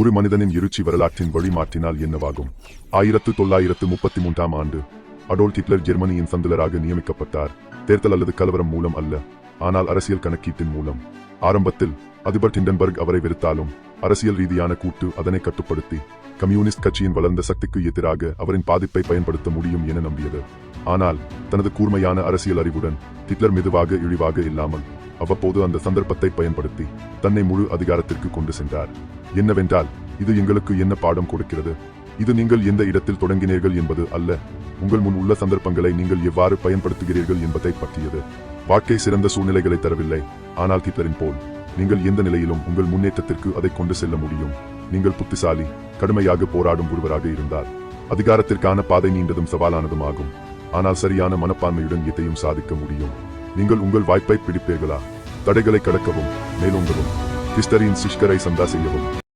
ஒரு மனிதனின் இருச்சி வரலாற்றின் வழி மாற்றினால் என்னவாகும்? ஆயிரத்து தொள்ளாயிரத்து முப்பத்தி மூன்றாம் ஆண்டு அடோல் ஹிட்லர் ஜெர்மனியின் சந்தலராக நியமிக்கப்பட்டார். தேர்தல் அல்லது கலவரம் மூலம் அல்ல ஆனால் அரசியல் கணக்கீட்டின் மூலம். ஆரம்பத்தில் அதிபர் டிண்டன்பர்க் அவரை வெறுத்தாலும் அரசியல் ரீதியான கூட்டு அதனை கட்டுப்படுத்தி கம்யூனிஸ்ட் கட்சியின் வளர்ந்த சக்திக்கு எதிராக அவரின் பாதிப்பை பயன்படுத்த முடியும் என நம்பியது. ஆனால் தனது கூர்மையான அரசியல் அறிவுடன் ஹிட்லர் மெதுவாக இழிவாக இல்லாமல் அவ்வப்போது அந்த சந்தர்ப்பத்தை பயன்படுத்தி தன்னை முழு அதிகாரத்திற்கு கொண்டு சென்றார். என்னவென்றால் இது எங்களுக்கு என்ன பாடம் கொடுக்கிறது? இது நீங்கள் எந்த இடத்தில் தொடங்கினீர்கள் என்பது அல்ல. உங்கள் முன் உள்ள சந்தர்ப்பங்களை நீங்கள் எவ்வாறு பயன்படுத்துகிறீர்கள் என்பதை பற்றியது. வாழ்க்கை சிறந்த சூழ்நிலைகளை தரவில்லை. ஆனால் ஹிட்லரின் போல் நீங்கள் எந்த நிலையிலும் உங்கள் முன்னேற்றத்திற்கு அதை கொண்டு செல்ல முடியும். நீங்கள் புத்திசாலி கடுமையாக போராடும் ஒருவராக இருந்தார் அதிகாரத்திற்கான பாதை நீண்டதும் சவாலானதும் ஆகும். ஆனால் சரியான மனப்பான்மையுடன் எதையும் சாதிக்க முடியும். நீங்கள் உங்கள் வாய்ப்பை பிடிப்பீர்களா? தடைகளை கடக்கவும் மேலோங்கவும் ஹிஸ்டரியின் சிஷ்கரை சந்தா செய்யவும்.